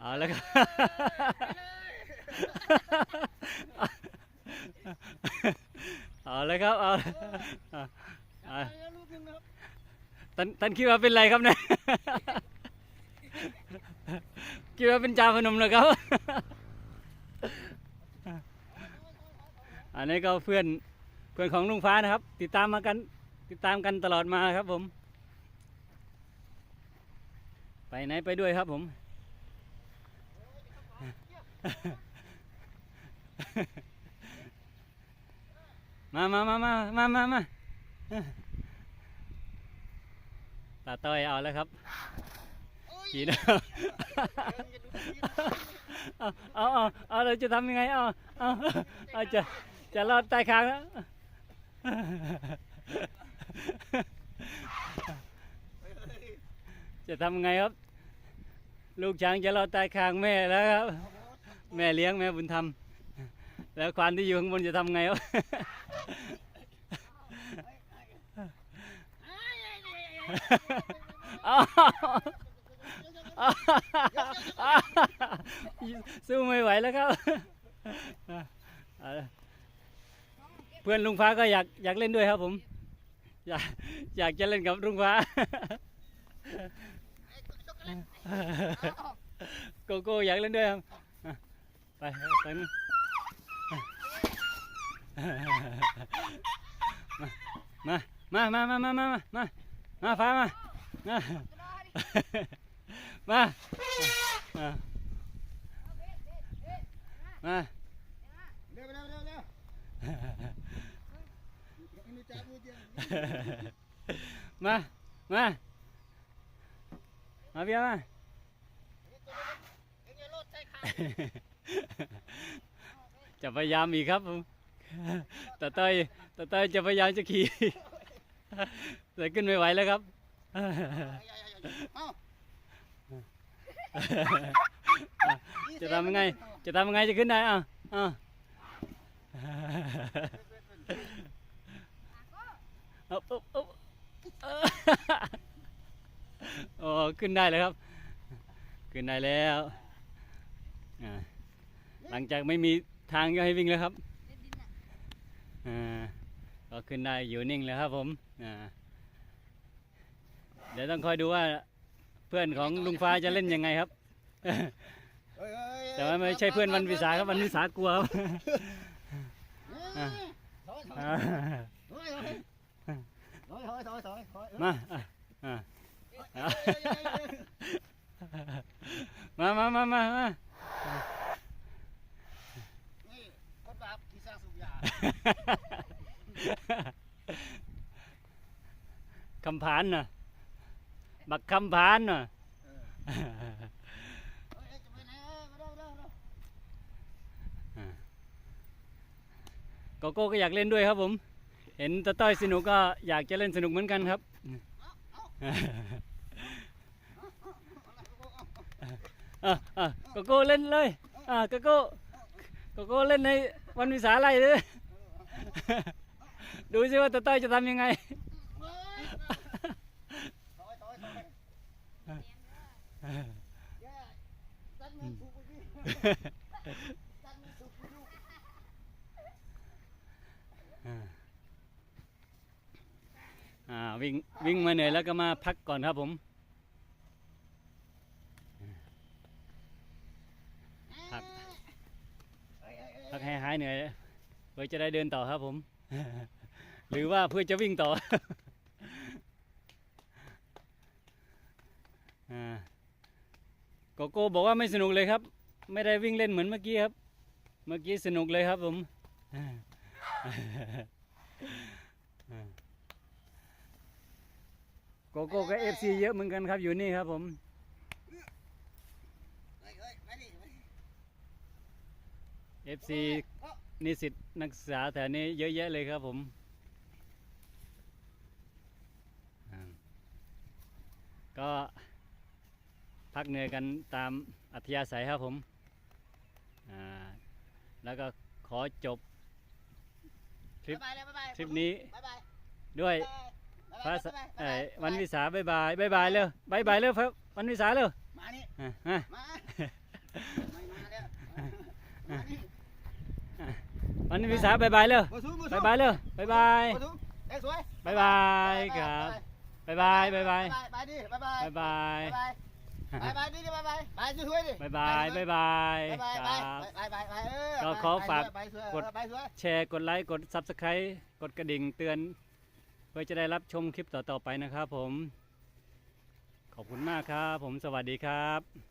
เอาแล้วครับเอาเลยครับเอาเอาเอาท่านท่านคิดว่าเป็นไรครับเนี่ยคิดว่าเป็นจาพนมเหรอครับ อันนี้ก็เพื่อนเพื่อนของลุงฟ้านะครับ ติดตามมากันติดตามกันตลอดมาครับผม ไปไหนไปด้วยครับผม มามามามามามามาตาต้อยเอาแล้วครับขี่นะเอาเอาเอาเอาเราจะทำยังไงเอาเอาเอาจะจะรอดใต้คางแล้ว จะทำไงครับ ลูกช้างจะรอดใต้คางแม่แล้วครับ แม่เลี้ยงแม่บุญธรรม แล้วควานที่อยู่ข้างบนจะทำไงครับอ้าวสู้ไม่ไหวแล้วครับเอาละเพื่อนลุงฟ้าก็อยากอยากเล่นด้วยครับผม อยากอยากจะเล่นกับลุงฟ้า โกโก้อยากเล่นด้วยครับอะไปไปนู่น มาเบียร์มาจะพยายามอีกครับผมตาเต้ยตาเต้ยจะพยายามจะขี่แต่ขึ้นไม่ไหวแล้วครับจะทำยังไง จะทำยังไงจะขึ้นได้อะอะ ขึ้นได้เลยครับ ขึ้นได้แล้วหลังจากไม่มีทางก็ให้วิ่งแล้วครับก็ขึ้นได้อยู่นิ่งแล้วครับผมเดี๋ยวต้องคอยดูว่าเพื่อนของลุงฟ้าจะเล่นยังไงครับ แต่ว่าไม่ใช่เพื่อนวันวิสาครับวันวิสากลัวครับอ่า มาอะอะอะมามามามามาคำผานน่ะ บักคำผานน่ะโกโก้ก็อยากเล่นด้วยครับผม เห็นตาต้อยสนุกก็อยากจะเล่นสนุกเหมือนกันครับ à, à, cô lên đây à các cô có cô lên đây văn minh xá này đấy đối chưa tôi tay cho tham như ngay Yeah. วิ่งวิ่งมาเหนื่อยแล้วก็มาพักก่อนครับผมพักพักให้หายเหนื่อยเพื่อจะได้เดินต่อครับผม หรือว่าเพื่อจะวิ่งต่ออ่าโกโก้บอกว่าไม่สนุกเลยครับ ไม่ได้วิ่งเล่นเหมือนเมื่อกี้ครับ เมื่อกี้สนุกเลยครับผมโก โก้ก็เอฟซีเยอะเหมือนกันครับอยู่นี่ครับผมเอฟซีนิสิตนักศึกษาแถวนี้เยอะแยะเลยครับผมอ่าก็พักเหนื่อยกันตามอัธยาศัยครับผมอ่าแล้วก็ขอจบคลิปบ๊ายบายเลยบ๊ายบายคลิปนี้บ๊ายบายด้วย บ๊ายบายฟ้าสบ๊ายบายเอ้ยบ๊ายบายวันวิสาบายบายบายบายเร็วบายบายเร็วครับวันวิสาเร็วมานี่อะอะมาไม่มาแล้วมานี่วันวิสาบายบายเร็วบ่สู้บ่สู้บายบายเร็วบายบายบ่สู้เอ้ยสวยบายบายครับบายบายบายบายบายดิบายบายบายบายบายบายบายดิบายบายบายช่วยดิบายบายบายบายบายคบายรับ บายบายบายเออก็ขอฝากบายสวยกดบายสวยแชร์กดไลค์กด Subscribe กดกระดิ่งเตือนเพื่อจะได้รับชมคลิปต่อๆไปนะครับผม ขอบคุณมากครับ ผมสวัสดีครับ